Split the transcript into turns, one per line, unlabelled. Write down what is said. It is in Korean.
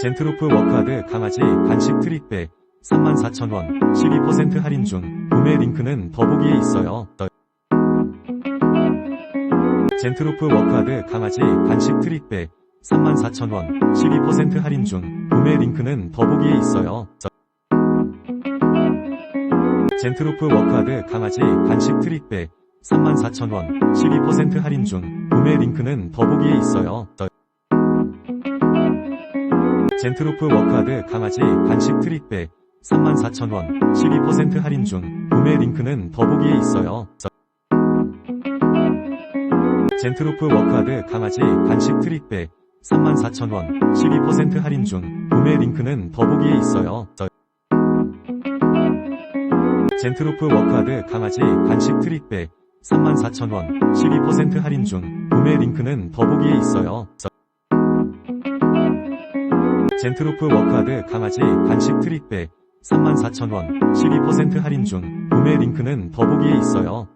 젠트로프 워크하드 강아지 간식 트릭백 34,000원 12% 할인 중 구매 링크는 더보기에 있어요. 젠트로프 워크하드 강아지 간식 트릭백 34,000원 12% 할인 중 구매 링크는 더보기에 있어요. 젠트로프 워크하드 강아지 간식 트릭백 34,000원 12% 할인 중 구매 링크는 더보기에 있어요. 젠트로프 워크하드 강아지 간식 트릭백 34,000원 12% 할인 중 구매 링크는 더보기에 있어요. 젠트로프 워크하드 강아지 간식 트릭백 34,000원 12% 할인 중 구매 링크는 더보기에 있어요. 젠트로프 워크하드 강아지 간식 트릭백 34,000원 12% 할인 중 구매 링크는 더보기에 있어요. 젠트로프 워크하드 강아지 간식 트릭백 34,000원 12% 할인 중 구매 링크는 더보기에 있어요.